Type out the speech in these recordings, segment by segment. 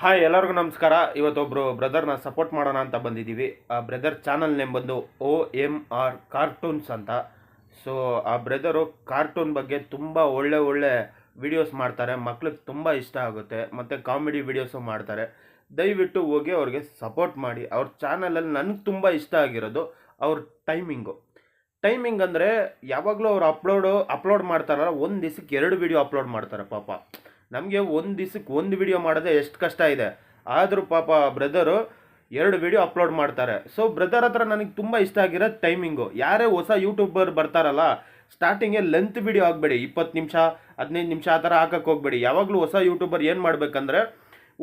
Hi ಎಲ್ಲರಿಗೂ ನಮಸ್ಕಾರ. ಇವತ್ತೊಬ್ಬರು ಬ್ರದರ್ನ support ಮಾಡೋಣ ಅಂತ ಬಂದಿದ್ದೀವಿ. ಆ ಬ್ರದರ್ ಚಾನಲ್ ನೇಮ್ ಬಂದು ಓ ಎಂ ಆರ್ ಕಾರ್ಟೂನ್ಸ್ ಅಂತ. ಸೊ ಆ ಬ್ರದರು ಕಾರ್ಟೂನ್ ಬಗ್ಗೆ ತುಂಬ ಒಳ್ಳೆ ಒಳ್ಳೆ ವಿಡಿಯೋಸ್ ಮಾಡ್ತಾರೆ. ಮಕ್ಳಿಗೆ ತುಂಬ ಇಷ್ಟ ಆಗುತ್ತೆ. ಮತ್ತು ಕಾಮಿಡಿ ವಿಡಿಯೋಸು ಮಾಡ್ತಾರೆ. ದಯವಿಟ್ಟು ಹೋಗಿ ಅವ್ರಿಗೆ ಸಪೋರ್ಟ್ ಮಾಡಿ. ಅವ್ರ ಚಾನಲಲ್ಲಿ ನನಗೆ ತುಂಬ ಇಷ್ಟ ಆಗಿರೋದು ಅವ್ರ ಟೈಮಿಂಗು ಟೈಮಿಂಗ್ ಅಂದರೆ ಯಾವಾಗಲೂ ಅವ್ರು ಅಪ್ಲೋಡು ಅಪ್ಲೋಡ್ ಮಾಡ್ತಾರಲ್ಲ, ಒಂದು ದಿವಸಕ್ಕೆ ಎರಡು ವಿಡಿಯೋ ಅಪ್ಲೋಡ್ ಮಾಡ್ತಾರೆ ಪಾಪ. ನಮಗೆ ಒಂದು ದಿವ್ಸಕ್ಕೆ ಒಂದು ವಿಡಿಯೋ ಮಾಡೋದೇ ಎಷ್ಟು ಕಷ್ಟ ಇದೆ. ಆದರೂ ಪಾಪ ಬ್ರದರು ಎರಡು ವಿಡಿಯೋ ಅಪ್ಲೋಡ್ ಮಾಡ್ತಾರೆ. ಸೊ ಬ್ರದರ್ ಹತ್ರ ನನಗೆ ತುಂಬ ಇಷ್ಟ ಆಗಿರೋ ಟೈಮಿಂಗು ಯಾರೇ ಹೊಸ ಯೂಟ್ಯೂಬರ್ ಬರ್ತಾರಲ್ಲ ಸ್ಟಾರ್ಟಿಂಗೇ ಲೆಂತ್ ವಿಡಿಯೋ ಆಗಬೇಡಿ. ಇಪ್ಪತ್ತು ನಿಮಿಷ, ಹದಿನೈದು ನಿಮಿಷ ಆ ಥರ ಹಾಕಕ್ಕೆ ಹೋಗ್ಬೇಡಿ. ಯಾವಾಗಲೂ ಹೊಸ ಯೂಟ್ಯೂಬರ್ ಏನು ಮಾಡಬೇಕಂದ್ರೆ,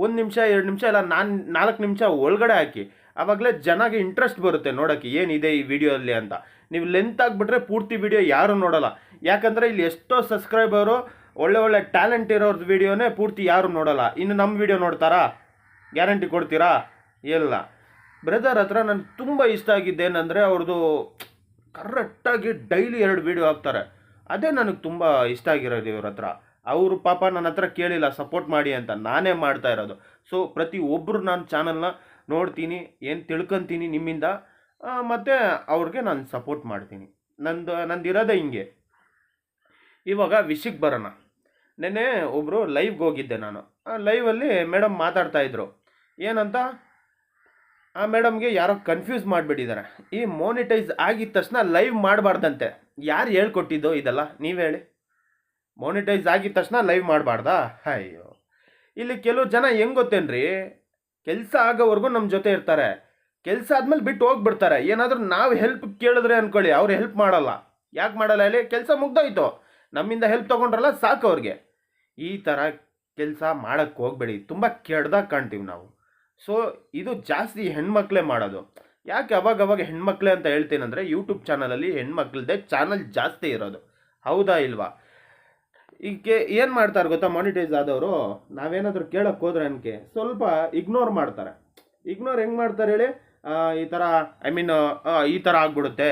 ಒಂದು ನಿಮಿಷ, ಎರಡು ನಿಮಿಷ ಇಲ್ಲ, ನಾನು ನಾಲ್ಕು ನಿಮಿಷ ಒಳಗಡೆ ಹಾಕಿ. ಆವಾಗಲೇ ಜನಗೆ ಇಂಟ್ರೆಸ್ಟ್ ಬರುತ್ತೆ ನೋಡೋಕ್ಕೆ ಏನಿದೆ ಈ ವಿಡಿಯೋಲ್ಲಿ ಅಂತ. ನೀವು ಲೆಂತ್ ಆಗಿಬಿಟ್ರೆ ಪೂರ್ತಿ ವಿಡಿಯೋ ಯಾರೂ ನೋಡೋಲ್ಲ. ಯಾಕಂದರೆ ಇಲ್ಲಿ ಎಷ್ಟೋ ಸಬ್ಸ್ಕ್ರೈಬರು ಒಳ್ಳೆ ಒಳ್ಳೆ ಟ್ಯಾಲೆಂಟ್ ಇರೋರ್ದು ವಿಡಿಯೋನೇ ಪೂರ್ತಿ ಯಾರು ನೋಡಲ್ಲ. ಇನ್ನು ನಮ್ಮ ವಿಡಿಯೋ ನೋಡ್ತಾರಾ? ಗ್ಯಾರಂಟಿ ಕೊಡ್ತೀರಾ? ಇಲ್ಲ. ಬ್ರದರ್ ಹತ್ರ ನನಗೆ ತುಂಬ ಇಷ್ಟ ಆಗಿದ್ದೇನೆಂದರೆ ಅವ್ರದ್ದು ಕರೆಕ್ಟಾಗಿ ಡೈಲಿ ಎರಡು ವಿಡಿಯೋ ಹಾಕ್ತಾರೆ. ಅದೇ ನನಗೆ ತುಂಬ ಇಷ್ಟ ಆಗಿರೋದು ಇವ್ರ ಹತ್ರ. ಅವರು ಪಾಪ ನನ್ನ ಹತ್ರ ಕೇಳಿಲ್ಲ ಸಪೋರ್ಟ್ ಮಾಡಿ ಅಂತ. ನಾನೇ ಮಾಡ್ತಾ ಇರೋದು. ಸೊ ಪ್ರತಿ ಒಬ್ಬರು ನಾನು ಚಾನಲ್ನ ನೋಡ್ತೀನಿ, ಏನು ತಿಳ್ಕೊತೀನಿ ನಿಮ್ಮಿಂದ ಮತ್ತು ಅವ್ರಿಗೆ ನಾನು ಸಪೋರ್ಟ್ ಮಾಡ್ತೀನಿ. ನಂದು ನಂದು ಇರೋದೇ ಹಿಂಗೆ. ಇವಾಗ ವಿಷಯಕ್ಕೆ ಬರೋಣ. ನೆನ್ನೆ ಒಬ್ಬರು ಲೈವ್ಗೆ ಹೋಗಿದ್ದೆ ನಾನು. ಆ ಲೈವಲ್ಲಿ ಮೇಡಮ್ ಮಾತಾಡ್ತಾಯಿದ್ರು ಏನಂತ? ಆ ಮೇಡಮ್ಗೆ ಯಾರೋ ಕನ್ಫ್ಯೂಸ್ ಮಾಡಿಬಿಟ್ಟಿದ್ದಾರೆ. ಈ ಮೋನಿಟೈಸ್ ಆಗಿದ ತಕ್ಷಣ ಲೈವ್ ಮಾಡಬಾರ್ದಂತೆ. ಯಾರು ಹೇಳ್ಕೊಟ್ಟಿದ್ದು ಇದೆಲ್ಲ? ನೀವು ಹೇಳಿ. ಮೋನಿಟೈಸ್ ಆಗಿದ ತಕ್ಷಣ ಲೈವ್ ಮಾಡಬಾರ್ದಾ? ಅಯ್ಯೋ. ಇಲ್ಲಿ ಕೆಲವು ಜನ ಹೆಂಗ್ ಗೊತ್ತೇನ್ರಿ? ಕೆಲಸ ಆಗೋವರೆಗೂ ನಮ್ಮ ಜೊತೆ ಇರ್ತಾರೆ. ಕೆಲಸ ಆದಮೇಲೆ ಬಿಟ್ಟು ಹೋಗ್ಬಿಡ್ತಾರೆ. ಏನಾದರೂ ನಾವು ಹೆಲ್ಪ್ ಕೇಳಿದ್ರೆ ಅಂದ್ಕೊಳ್ಳಿ ಅವ್ರು ಹೆಲ್ಪ್ ಮಾಡಲ್ಲ. ಯಾಕೆ ಮಾಡಲ್ಲ ಹೇಳಿ? ಕೆಲಸ ಮುಗ್ದೋಯ್ತು. ನಮ್ಮಿಂದ ಹೆಲ್ಪ್ ತೊಗೊಂಡ್ರಲ್ಲ ಸಾಕು ಅವ್ರಿಗೆ. ಈ ಥರ ಕೆಲಸ ಮಾಡೋಕ್ಕೆ ಹೋಗ್ಬೇಡಿ. ತುಂಬ ಕೆಡ್ದಾಗ ಕಾಣ್ತೀವಿ ನಾವು. ಸೊ ಇದು ಜಾಸ್ತಿ ಹೆಣ್ಮಕ್ಳೇ ಮಾಡೋದು. ಯಾಕೆ ಅವಾಗ ಅವಾಗ ಹೆಣ್ಮಕ್ಳೇ ಅಂತ ಹೇಳ್ತೀನಂದರೆ ಯೂಟ್ಯೂಬ್ ಚಾನಲಲ್ಲಿ ಹೆಣ್ಮಕ್ಳದ್ದೇ ಚಾನಲ್ ಜಾಸ್ತಿ ಇರೋದು. ಹೌದಾ ಇಲ್ವಾ? ಈಗ ಏನು ಮಾಡ್ತಾರೆ ಗೊತ್ತಾ? ಮಾನಿಟೈಸ್ ಆದವರು, ನಾವೇನಾದರೂ ಕೇಳೋಕ್ಕೆ ಹೋದ್ರೆ ಅನ್ಕೆ ಸ್ವಲ್ಪ ಇಗ್ನೋರ್ ಮಾಡ್ತಾರೆ. ಇಗ್ನೋರ್ ಹೆಂಗೆ ಮಾಡ್ತಾರೆ ಹೇಳಿ? ಈ ಥರ ಐ ಮೀನ್ ಈ ಥರ ಆಗ್ಬಿಡುತ್ತೆ.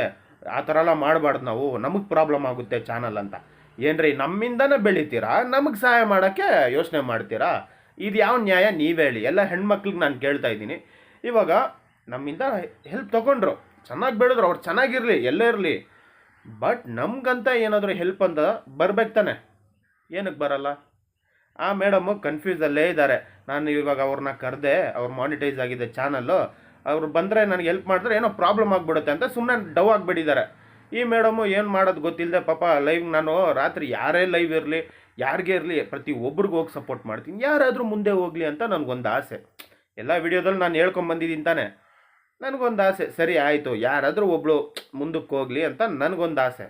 ಆ ಥರ ಎಲ್ಲ ಮಾಡಬಾರ್ದು ನಾವು. ನಮಗೆ ಪ್ರಾಬ್ಲಮ್ ಆಗುತ್ತೆ ಚಾನಲ್ ಅಂತ. ಏನ್ರಿ, ನಮ್ಮಿಂದನೇ ಬೆಳಿತೀರಾ? ನಮಗೆ ಸಹಾಯ ಮಾಡೋಕ್ಕೆ ಯೋಚನೆ ಮಾಡ್ತೀರಾ? ಇದು ಯಾವ ನ್ಯಾಯ ನೀವೇ ಹೇಳಿ. ಎಲ್ಲ ಹೆಣ್ಮಕ್ಳಿಗೆ ನಾನು ಕೇಳ್ತಾ ಇದ್ದೀನಿ. ಇವಾಗ ನಮ್ಮಿಂದ ಹೆಲ್ಪ್ ತೊಗೊಂಡ್ರು. ಚೆನ್ನಾಗಿ ಬೆಳೆದ್ರು, ಅವ್ರು ಚೆನ್ನಾಗಿರಲಿ, ಎಲ್ಲೇ ಇರಲಿ. ಬಟ್ ನಮಗಂತ ಏನಾದರೂ ಹೆಲ್ಪ್ ಅಂತ ಬರ್ಬೇಕು ತಾನೆ. ಏನಕ್ಕೆ ಬರಲ್ಲ? ಆ ಮೇಡಮು ಕನ್ಫ್ಯೂಸಲ್ಲೇ ಇದ್ದಾರೆ. ನಾನು ಇವಾಗ ಅವ್ರನ್ನ ಕರೆದೆ, ಅವ್ರು ಮಾನಿಟೈಸ್ ಆಗಿದೆ ಚಾನಲ್ಲು ಅವ್ರು ಬಂದರೆ ನನಗೆ ಹೆಲ್ಪ್ ಮಾಡಿದ್ರೆ ಏನೋ ಪ್ರಾಬ್ಲಮ್ ಆಗಿಬಿಡುತ್ತೆ ಅಂತ ಸುಮ್ಮನೆ ಡವ್ ಆಗಿಬಿಟ್ಟಿದ್ದಾರೆ. ಈ ಮೇಡಮು ಏನು ಮಾಡೋದು ಗೊತ್ತಿಲ್ಲದೆ ಪಾಪ ಲೈವ್ ನಾನು ರಾತ್ರಿ ಯಾರೇ ಲೈವ್ ಇರಲಿ, ಯಾರಿಗೇ ಇರಲಿ, ಪ್ರತಿ ಒಬ್ರಿಗೂ ಹೋಗಿ ಸಪೋರ್ಟ್ ಮಾಡ್ತೀನಿ. ಯಾರಾದರೂ ಮುಂದೆ ಹೋಗಲಿ ಅಂತ ನನಗೊಂದು ಆಸೆ. ಎಲ್ಲ ವಿಡಿಯೋದಲ್ಲಿ ನಾನು ಹೇಳ್ಕೊಂಬಂದಿದ್ದೀನಿ ತಾನೆ. ನನಗೊಂದು ಆಸೆ. ಸರಿ ಆಯಿತು, ಯಾರಾದರೂ ಒಬ್ಬಳು ಮುಂದಕ್ಕೆ ಹೋಗಲಿ ಅಂತ ನನಗೊಂದು ಆಸೆ.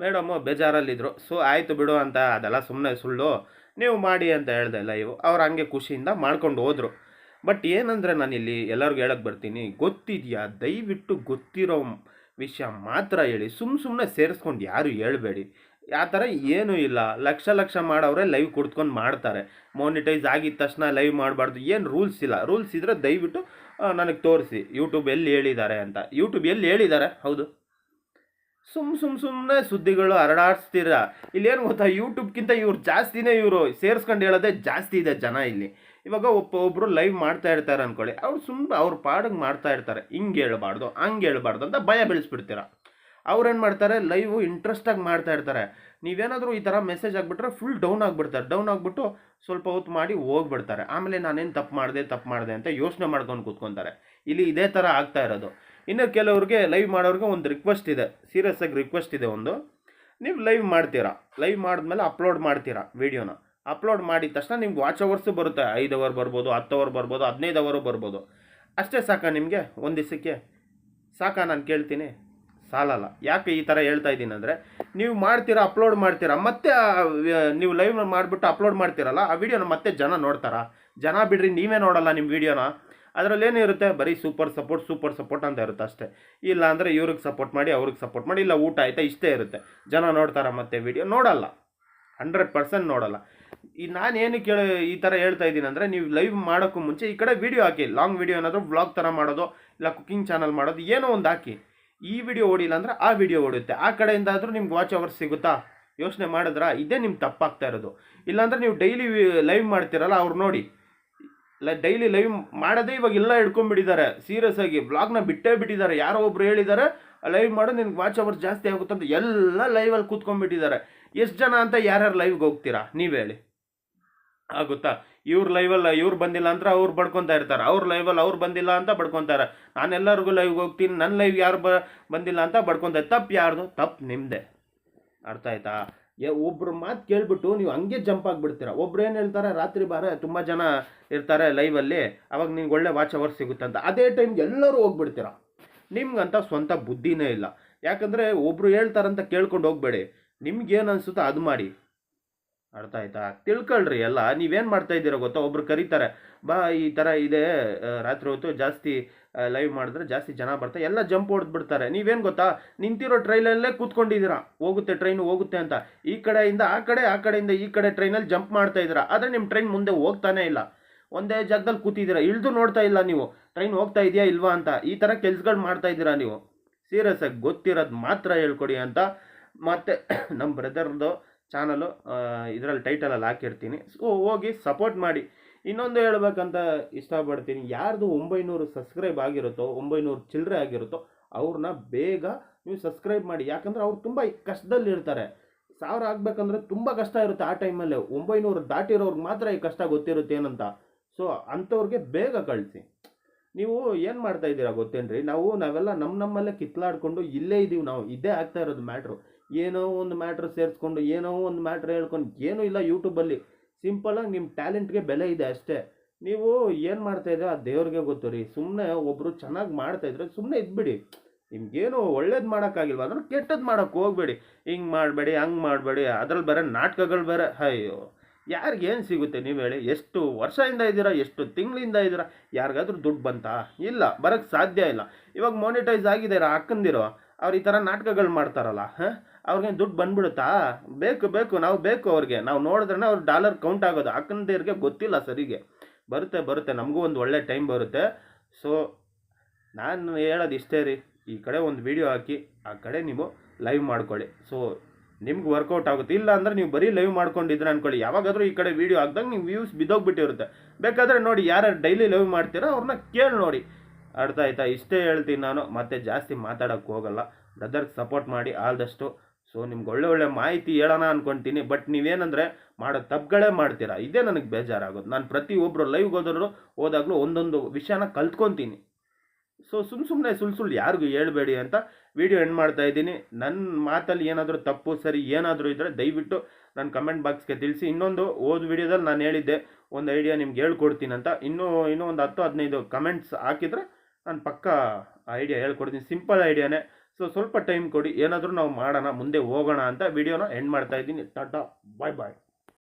ಮೇಡಮ್ಮು ಬೇಜಾರಲ್ಲಿದ್ದರು ಸೊ, ಆಯಿತು ಬಿಡು ಅಂತ, ಅದೆಲ್ಲ ಸುಮ್ಮನೆ ಸುಳ್ಳು. ನೀವು ಮಾಡಿ ಅಂತ ಹೇಳ್ದೆ ಲೈವ್ ಅವ್ರು ಹಂಗೆ ಖುಷಿಯಿಂದ ಮಾಡ್ಕೊಂಡು ಹೋದರು. ಬಟ್ ಏನಂದರೆ ನಾನಿಲ್ಲಿ ಎಲ್ಲರಿಗೂ ಹೇಳಕ್ಕೆ ಬರ್ತೀನಿ, ಗೊತ್ತಿದೆಯಾ? ದಯವಿಟ್ಟು ಗೊತ್ತಿರೋ ವಿಷಯ ಮಾತ್ರ ಹೇಳಿ ಸುಮ್ಮ ಸುಮ್ಮನೆ ಸೇರಿಸ್ಕೊಂಡು ಯಾರು ಹೇಳಬೇಡಿ. ಆ ಥರ ಏನೂ ಇಲ್ಲ. ಲಕ್ಷ ಲಕ್ಷ ಮಾಡೋರೆ ಲೈವ್ ಕುಡ್ಕೊಂಡು ಮಾಡ್ತಾರೆ. ಮೋನಿಟೈಸ್ ಆಗಿದ ತಕ್ಷಣ ಲೈವ್ ಮಾಡಬಾರ್ದು. ಏನು ರೂಲ್ಸ್ ಇಲ್ಲ. ರೂಲ್ಸ್ ಇದ್ದರೆ ದಯವಿಟ್ಟು ನನಗೆ ತೋರಿಸಿ. ಯೂಟ್ಯೂಬ್ ಎಲ್ಲಿ ಹೇಳಿದ್ದಾರೆ ಅಂತ. ಯೂಟ್ಯೂಬ್ ಎಲ್ಲಿ ಹೇಳಿದ್ದಾರೆ? ಹೌದು. ಸುಮ್ ಸುಮ್ ಸುಮ್ಮನೆ ಸುದ್ದಿಗಳು ಹರಡಾಡಿಸ್ತೀರ? ಇಲ್ಲೇನು ಗೊತ್ತಾ? ಯೂಟ್ಯೂಬ್ಗಿಂತ ಇವ್ರು ಜಾಸ್ತಿನೇ ಇವರು. ಸೇರಿಸ್ಕೊಂಡು ಹೇಳೋದೇ ಜಾಸ್ತಿ ಇದೆ ಜನ ಇಲ್ಲಿ. ಇವಾಗ ಒಬ್ಬ ಒಬ್ಬರು ಲೈವ್ ಮಾಡ್ತಾ ಇರ್ತಾರೆ ಅನ್ಕೊಳ್ಳಿ. ಅವ್ರು ಸುಮ್ಮನೆ ಅವ್ರ ಪಾಡಿಗೆ ಮಾಡ್ತಾ ಇರ್ತಾರೆ. ಹಿಂಗೆ ಹೇಳ್ಬಾರ್ದು, ಹಂಗೆ ಹೇಳ್ಬಾರ್ದು ಅಂತ ಭಯ ಬೆಳೆಸ್ಬಿಡ್ತೀರ? ಅವ್ರೇನು ಮಾಡ್ತಾರೆ? ಲೈವ್ ಇಂಟ್ರೆಸ್ಟಾಗಿ ಮಾಡ್ತಾ ಇರ್ತಾರೆ. ನೀವೇನಾದರೂ ಈ ಥರ ಮೆಸೇಜ್ ಆಗಿಬಿಟ್ರೆ ಫುಲ್ ಡೌನ್ ಆಗಿಬಿಡ್ತಾರೆ. ಡೌನ್ ಆಗಿಬಿಟ್ಟು ಸ್ವಲ್ಪ ಹೊತ್ತು ಮಾಡಿ ಹೋಗ್ಬಿಡ್ತಾರೆ. ಆಮೇಲೆ ನಾನೇನು ತಪ್ಪು ಮಾಡಿದೆ ತಪ್ಪು ಮಾಡಿದೆ ಅಂತ ಯೋಚನೆ ಮಾಡ್ಕೊಂಡು ಕೂತ್ಕೊತಾರೆ. ಇಲ್ಲಿ ಇದೇ ಥರ ಆಗ್ತಾ ಇರೋದು. ಇನ್ನು ಕೆಲವ್ರಿಗೆ ಲೈವ್ ಮಾಡೋರಿಗೆ ಒಂದು ರಿಕ್ವೆಸ್ಟ್ ಇದೆ. ಸೀರಿಯಸ್ ಆಗಿ ರಿಕ್ವೆಸ್ಟ್ ಇದೆ ಒಂದು. ನೀವು ಲೈವ್ ಮಾಡ್ತೀರಾ? ಲೈವ್ ಮಾಡಿದ್ಮೇಲೆ ಅಪ್ಲೋಡ್ ಮಾಡ್ತೀರಾ? ವೀಡಿಯೋನ ಅಪ್ಲೋಡ್ ಮಾಡಿದ ತಕ್ಷಣ ನಿಮ್ಗೆ ವಾಚ್ ಅವರ್ಸು ಬರುತ್ತೆ. ಐದು ಅವರ್ ಬರ್ಬೋದು, ಹತ್ತು ಅವರ್ ಬರ್ಬೋದು, ಹದಿನೈದು ಅವರು ಬರ್ಬೋದು. ಅಷ್ಟೇ ಸಾಕ ನಿಮಗೆ? ಒಂದು ದಿವಸಕ್ಕೆ? ಸಾಕ ನಾನು ಕೇಳ್ತೀನಿ. ಸಾಲಲ್ಲ. ಯಾಕೆ ಈ ಥರ ಹೇಳ್ತಾ ಇದ್ದೀನಿ ಅಂದರೆ, ನೀವು ಮಾಡ್ತೀರಾ ಅಪ್ಲೋಡ್ ಮಾಡ್ತೀರಾ, ಮತ್ತೆ ನೀವು ಲೈವ್ ಮಾಡಿಬಿಟ್ಟು ಅಪ್ಲೋಡ್ ಮಾಡ್ತೀರಲ್ಲ, ಆ ವಿಡಿಯೋನ ಮತ್ತೆ ಜನ ನೋಡ್ತಾರಾ? ಜನ ಬಿಡ್ರಿ, ನೀವೇ ನೋಡಲ್ಲ ನಿಮ್ಮ ವಿಡಿಯೋನ ಅದರಲ್ಲಿ ಏನಿರುತ್ತೆ ಬರೀ ಸೂಪರ್ ಸಪೋರ್ಟ್ ಸೂಪರ್ ಸಪೋರ್ಟ್ ಅಂತ ಇರುತ್ತೆ ಅಷ್ಟೇ. ಇಲ್ಲ ಅಂದರೆ ಇವ್ರಿಗೆ ಸಪೋರ್ಟ್ ಮಾಡಿ, ಅವ್ರಿಗೆ ಸಪೋರ್ಟ್ ಮಾಡಿ, ಇಲ್ಲ ಊಟ ಆಯಿತಾ ಇಷ್ಟೇ ಇರುತ್ತೆ. ಜನ ನೋಡ್ತಾರ ಮತ್ತೆ ವಿಡಿಯೋ ನೋಡಲ್ಲ. ಹಂಡ್ರೆಡ್ ಪರ್ಸೆಂಟ್ ನೋಡಲ್ಲ. ಈ ನಾನೇನು ಕೇಳಿ ಈ ಥರ ಹೇಳ್ತಾ ಇದ್ದೀನಿ ಅಂದರೆ ನೀವು ಲೈವ್ ಮಾಡೋಕ್ಕೂ ಮುಂಚೆ ಈ ಕಡೆ ವಿಡಿಯೋ ಹಾಕಿ ಲಾಂಗ್ ವೀಡಿಯೋ ಏನಾದರೂ ವ್ಲಾಗ್ ಥರ ಮಾಡೋದು, ಇಲ್ಲ ಕುಕಿಂಗ್ ಚಾನಲ್ ಮಾಡೋದು, ಏನೋ ಒಂದು ಹಾಕಿ. ಈ ವಿಡಿಯೋ ಓಡಿಲ್ಲ ಅಂದರೆ ಆ ವಿಡಿಯೋ ಓಡುತ್ತೆ. ಆ ಕಡೆಯಿಂದ ಆದರೂ ನಿಮ್ಗೆ ವಾಚ್ ಅವರ್ಸ್ ಸಿಗುತ್ತಾ? ಯೋಚನೆ ಮಾಡಿದ್ರ? ಇದೇ ನಿಮ್ಗೆ ತಪ್ಪಾಗ್ತಾ ಇರೋದು. ಇಲ್ಲಾಂದರೆ ನೀವು ಡೈಲಿ ಲೈವ್ ಮಾಡ್ತೀರಲ್ಲ, ಅವ್ರು ನೋಡಿ. ಡೈಲಿ ಲೈವ್ ಮಾಡೋದೇ ಇವಾಗ ಎಲ್ಲ ಹಿಡ್ಕೊಂಡ್ಬಿಟ್ಟಿದ್ದಾರೆ. ಸೀರಿಯಸ್ ಆಗಿ. ಬ್ಲಾಗ್ನ ಬಿಟ್ಟೇ ಬಿಟ್ಟಿದ್ದಾರೆ. ಯಾರೋ ಒಬ್ರು ಹೇಳಿದ್ದಾರೆ ಲೈವ್ ಮಾಡೋ, ನಿನ್ಗೆ ವಾಚ್ ಅವರ್ಸ್ ಜಾಸ್ತಿ ಆಗುತ್ತೆ ಅಂತ ಎಲ್ಲ ಲೈವಲ್ಲಿ ಕೂತ್ಕೊಂಡ್ಬಿಟ್ಟಿದ್ದಾರೆ. ಎಷ್ಟು ಜನ ಅಂತ ಯಾರ್ಯಾರು ಲೈವ್ಗೆ ಹೋಗ್ತೀರಾ? ನೀವು ಹೇಳಿ. ಆಗುತ್ತಾ ಇವ್ರ ಲೈವಲ್ಲ ಇವ್ರು ಬಂದಿಲ್ಲ ಅಂದ್ರೆ ಅವ್ರು ಬಡ್ಕೊತಾ ಇರ್ತಾರೆ. ಅವ್ರ ಲೈವಲ್ಲಿ ಅವ್ರು ಬಂದಿಲ್ಲ ಅಂತ ಬಡ್ಕೊತಾರೆ ನಾನೆಲ್ಲರಿಗೂ ಲೈವ್ಗೆ ಹೋಗ್ತೀನಿ ನನ್ನ ಲೈವ್ ಯಾರು ಬ ಬಂದಿಲ್ಲ ಅಂತ ಬಡ್ಕೊತಾರೆ ತಪ್ಪು ಯಾರ್ದು? ತಪ್ಪು ನಿಮ್ಮದೇ ಅರ್ಥ ಆಯ್ತಾ? ಒಬ್ರು ಮಾತು ಕೇಳ್ಬಿಟ್ಟು ನೀವು ಹಂಗೆ ಜಂಪ್ ಆಗಿಬಿಡ್ತೀರ. ಒಬ್ರು ಏನು ಹೇಳ್ತಾರೆ? ರಾತ್ರಿ ಬಾರ ತುಂಬ ಜನ ಇರ್ತಾರೆ ಲೈವಲ್ಲಿ ಅವಾಗ ನಿಮ್ಗೆ ಒಳ್ಳೆ ವಾಚ್ ಅವರ್ ಸಿಗುತ್ತೆ ಅಂತ. ಅದೇ ಟೈಮ್ಗೆ ಎಲ್ಲರೂ ಹೋಗ್ಬಿಡ್ತೀರ. ನಿಮ್ಗಂತ ಸ್ವಂತ ಬುದ್ಧಿನೇ ಇಲ್ಲ. ಯಾಕಂದರೆ ಒಬ್ರು ಹೇಳ್ತಾರಂತ ಕೇಳ್ಕೊಂಡು ಹೋಗ್ಬೇಡಿ. ನಿಮ್ಗೇನು ಅನಿಸುತ್ತೋ ಅದು ಮಾಡಿ. ಅರ್ಥ ಆಯ್ತಾ ತಿಳ್ಕೊಳ್ರಿ ಎಲ್ಲ. ನೀವೇನು ಮಾಡ್ತಾ ಇದ್ದೀರಾ ಗೊತ್ತಾ? ಒಬ್ರು ಕರೀತಾರೆ, ಬಾ, ಈ ಥರ ಇದೆ ರಾತ್ರಿ ಹೊತ್ತು ಜಾಸ್ತಿ ಲೈವ್ ಮಾಡಿದ್ರೆ ಜಾಸ್ತಿ ಜನ ಬರ್ತಾರೆ ಎಲ್ಲ ಜಂಪ್ ಹೊಡೆದ್ಬಿಡ್ತಾರೆ. ನೀವೇನು ಗೊತ್ತಾ? ನಿಂತಿರೋ ಟ್ರೈನಲ್ಲೇ ಕೂತ್ಕೊಂಡಿದ್ದೀರಾ? ಹೋಗುತ್ತೆ ಟ್ರೈನ್ ಹೋಗುತ್ತೆ ಅಂತ. ಈ ಕಡೆಯಿಂದ, ಆ ಕಡೆ, ಆ ಕಡೆಯಿಂದ, ಈ ಕಡೆ ಟ್ರೈನಲ್ಲಿ ಜಂಪ್ ಮಾಡ್ತಾ ಇದ್ದೀರಾ? ಆದರೆ ನಿಮ್ಮ ಟ್ರೈನ್ ಮುಂದೆ ಹೋಗ್ತಾನೇ ಇಲ್ಲ. ಒಂದೇ ಜಾಗದಲ್ಲಿ ಕೂತಿದ್ದೀರಾ? ಇಳಿದು ನೋಡ್ತಾ ಇಲ್ಲ ನೀವು. ಟ್ರೈನ್ ಹೋಗ್ತಾ ಇದೆಯಾ ಇಲ್ವಾ ಅಂತ. ಈ ಥರ ಕೆಲ್ಸಗಳು ಮಾಡ್ತಾ ಇದ್ದೀರಾ ನೀವು? ಸೀರಿಯಸ್ ಆಗಿ ಗೊತ್ತಿರೋದು ಮಾತ್ರ ಹೇಳ್ಕೊಡಿ ಅಂತ. ಮತ್ತು ನಮ್ಮ ಬ್ರದರ್ದು ಚಾನಲು ಇದರಲ್ಲಿ ಟೈಟಲಲ್ಲಿ ಹಾಕಿರ್ತೀನಿ. ಸೊ ಹೋಗಿ ಸಪೋರ್ಟ್ ಮಾಡಿ. ಇನ್ನೊಂದು ಹೇಳ್ಬೇಕಂತ ಇಷ್ಟಪಡ್ತೀನಿ. ಯಾರ್ದು ಒಂಬೈನೂರು ಸಬ್ಸ್ಕ್ರೈಬ್ ಆಗಿರುತ್ತೋ, ಒಂಬೈನೂರು ಚಿಲ್ಲರೆ ಆಗಿರುತ್ತೋ ಅವ್ರನ್ನ ಬೇಗ ನೀವು ಸಬ್ಸ್ಕ್ರೈಬ್ ಮಾಡಿ. ಯಾಕಂದರೆ ಅವ್ರು ತುಂಬ ಕಷ್ಟದಲ್ಲಿರ್ತಾರೆ ಸಾವಿರ ಆಗಬೇಕಂದ್ರೆ ತುಂಬ ಕಷ್ಟ ಇರುತ್ತೆ ಆ ಟೈಮಲ್ಲಿ ಒಂಬೈನೂರು ದಾಟಿರೋರ್ಗೆ ಮಾತ್ರ ಈ ಕಷ್ಟ ಗೊತ್ತಿರುತ್ತೆ ಏನಂತ. ಸೊ ಅಂಥವ್ರಿಗೆ ಬೇಗ ಕಳಿಸಿ. ನೀವು ಏನು ಮಾಡ್ತಾ ಇದ್ದೀರಾ ಗೊತ್ತೇನ್ರಿ? ನಾವು ನಾವೆಲ್ಲ ನಮ್ಮ ನಮ್ಮಲ್ಲೇ ಕಿತ್ಲಾಡ್ಕೊಂಡು ಇಲ್ಲೇ ಇದ್ದೀವಿ ನಾವು. ಇದೇ ಆಗ್ತಾ ಇರೋದು ಮ್ಯಾಟ್ರು ಏನೋ ಒಂದು ಮ್ಯಾಟ್ರ್ ಸೇರಿಸ್ಕೊಂಡು, ಏನೋ ಒಂದು ಮ್ಯಾಟ್ರ್ ಹೇಳ್ಕೊಂಡು, ಏನೂ ಇಲ್ಲ ಯೂಟ್ಯೂಬಲ್ಲಿ ಸಿಂಪಲಾಗಿ ನಿಮ್ಮ ಟ್ಯಾಲೆಂಟ್ಗೆ ಬೆಲೆ ಇದೆ ಅಷ್ಟೇ. ನೀವು ಏನು ಮಾಡ್ತಾ ಇದ್ದೀರಾ? ಆ ದೇವ್ರಿಗೆ ಗೊತ್ತು ರೀ. ಸುಮ್ಮನೆ ಒಬ್ಬರು ಚೆನ್ನಾಗಿ ಮಾಡ್ತಾ ಇದ್ರೆ ಸುಮ್ಮನೆ ಇದ್ಬಿಡಿ. ನಿಮ್ಗೇನು ಒಳ್ಳೇದು ಮಾಡೋಕ್ಕಾಗಿಲ್ವ? ಅಂದ್ರೆ ಕೆಟ್ಟದ್ದು ಮಾಡೋಕ್ಕೆ ಹೋಗಬೇಡಿ. ಹಿಂಗೆ ಮಾಡಬೇಡಿ, ಹಂಗೆ ಮಾಡಬೇಡಿ. ಅದ್ರಲ್ಲಿ ಬೇರೆ ನಾಟಕಗಳು ಬೇರೆ. ಅಯ್ಯೋ ಯಾರಿಗೇನು ಸಿಗುತ್ತೆ ನೀವು ಹೇಳಿ? ಎಷ್ಟು ವರ್ಷದಿಂದ ಇದ್ದೀರಾ? ಎಷ್ಟು ತಿಂಗಳಿಂದ ಇದ್ದೀರಾ? ಯಾರಿಗಾದ್ರೂ ದುಡ್ಡು ಬಂತಾ? ಇಲ್ಲ ಬರೋಕ್ಕೆ ಸಾಧ್ಯ ಇಲ್ಲ. ಇವಾಗ ಮಾನಿಟೈಸ್ ಆಗಿದೆ ಹಾಕಂದಿರೋ ಅವ್ರು ಈ ಥರ ನಾಟಕಗಳು ಮಾಡ್ತಾರಲ್ಲ, ಹಾಂ? ಅವ್ರಿಗೆ ದುಡ್ಡು ಬಂದ್ಬಿಡುತ್ತಾ? ಬೇಕು ಬೇಕು, ನಾವು ಬೇಕು ಅವ್ರಿಗೆ. ನಾವು ನೋಡಿದ್ರೆ ಅವ್ರು ಡಾಲರ್ ಕೌಂಟ್ ಆಗೋದು. ಅಕ್ಕಂದಿರ್ಗೆ ಗೊತ್ತಿಲ್ಲ ಸರಿಗೆ. ಬರುತ್ತೆ ಬರುತ್ತೆ. ನಮಗೂ ಒಂದು ಒಳ್ಳೆ ಟೈಮ್ ಬರುತ್ತೆ. ಸೊ ನಾನು ಹೇಳೋದು ಇಷ್ಟೇ ರೀ. ಈ ಕಡೆ ಒಂದು ವಿಡಿಯೋ ಹಾಕಿ, ಆ ಕಡೆ ನೀವು ಲೈವ್ ಮಾಡ್ಕೊಳ್ಳಿ. ಸೊ ನಿಮ್ಗೆ ವರ್ಕೌಟ್ ಆಗುತ್ತೆ. ಇಲ್ಲ ಅಂದರೆ ನೀವು ಬರೀ ಲೈವ್ ಮಾಡ್ಕೊಂಡಿದ್ರೆ ಅನ್ಕೊಳ್ಳಿ. ಯಾವಾಗಾದರೂ ಈ ಕಡೆ ವಿಡಿಯೋ ಹಾಕ್ದಾಗ ನೀವು ವ್ಯೂಸ್ ಬಿದ್ದೋಗ್ಬಿಟ್ಟಿರುತ್ತೆ. ಬೇಕಾದರೆ ನೋಡಿ ಯಾರು ಡೈಲಿ ಲೈವ್ ಮಾಡ್ತೀರೋ ಅವ್ರನ್ನ ಕೇಳಿ ನೋಡಿ. ಅರ್ಥ ಆಯ್ತಾ? ಇಷ್ಟೇ ಹೇಳ್ತೀನಿ ನಾನು, ಮತ್ತೆ ಜಾಸ್ತಿ ಮಾತಾಡೋಕ್ಕೆ ಹೋಗಲ್ಲ. ಬ್ರದರ್ಗೆ ಸಪೋರ್ಟ್ ಮಾಡಿ ಆದಷ್ಟು. ಸೊ ನಿಮ್ಗೆ ಒಳ್ಳೆ ಒಳ್ಳೆ ಮಾಹಿತಿ ಹೇಳೋಣ ಅನ್ಕೊಂತೀನಿ. ಬಟ್ ನೀವೇನಂದರೆ ಮಾಡೋ ತಪ್ಪುಗಳೇ ಮಾಡ್ತೀರಾ? ಇದೇ ನನಗೆ ಬೇಜಾರಾಗೋದು. ನಾನು ಪ್ರತಿಯೊಬ್ಬರು ಲೈವ್ಗೆ ಹೋದ್ರು ಹೋದಾಗಲೂ ಒಂದೊಂದು ವಿಷಯನ ಕಲ್ತ್ಕೊತೀನಿ. ಸೊ ಸುಮ್ಮ ಸುಮ್ಮನೆ ಸುಳ್ಳು ಸುಳ್ಳು ಯಾರಿಗೂ ಹೇಳ್ಬೇಡಿ ಅಂತ ವಿಡಿಯೋ ಎಂಡ್ ಮಾಡ್ತಾ ಇದ್ದೀನಿ. ನನ್ನ ಮಾತಲ್ಲಿ ಏನಾದರೂ ತಪ್ಪು, ಸರಿ ಏನಾದರೂ ಇದ್ದರೆ ದಯವಿಟ್ಟು ನನ್ನ ಕಮೆಂಟ್ ಬಾಕ್ಸ್ಗೆ ತಿಳಿಸಿ. ಇನ್ನೊಂದು ಓದ್ ವಿಡಿಯೋದಲ್ಲಿ ನಾನು ಹೇಳಿದ್ದೆ, ಒಂದು ಐಡಿಯಾ ನಿಮ್ಗೆ ಹೇಳ್ಕೊಡ್ತೀನಿ ಅಂತ. ಇನ್ನೂ ಇನ್ನೂ ಒಂದು ಹತ್ತು, ಹದಿನೈದು ಕಮೆಂಟ್ಸ್ ಹಾಕಿದರೆ ನಾನು ಪಕ್ಕ ಐಡಿಯಾ ಹೇಳ್ಕೊಡ್ತೀನಿ. ಸಿಂಪಲ್ ಐಡಿಯಾನೇ ಸೊ ಸ್ವಲ್ಪ ಟೈಮ್ ಕೊಡಿ. ಏನಾದರೂ ನಾವು ಮಾಡೋಣ, ಮುಂದೆ ಹೋಗೋಣ ಅಂತ ವಿಡಿಯೋನ ಎಂಡ್ ಮಾಡ್ತಾ ಇದ್ದೀನಿ. ಟಾಟಾ ಬಾಯ್ ಬಾಯ್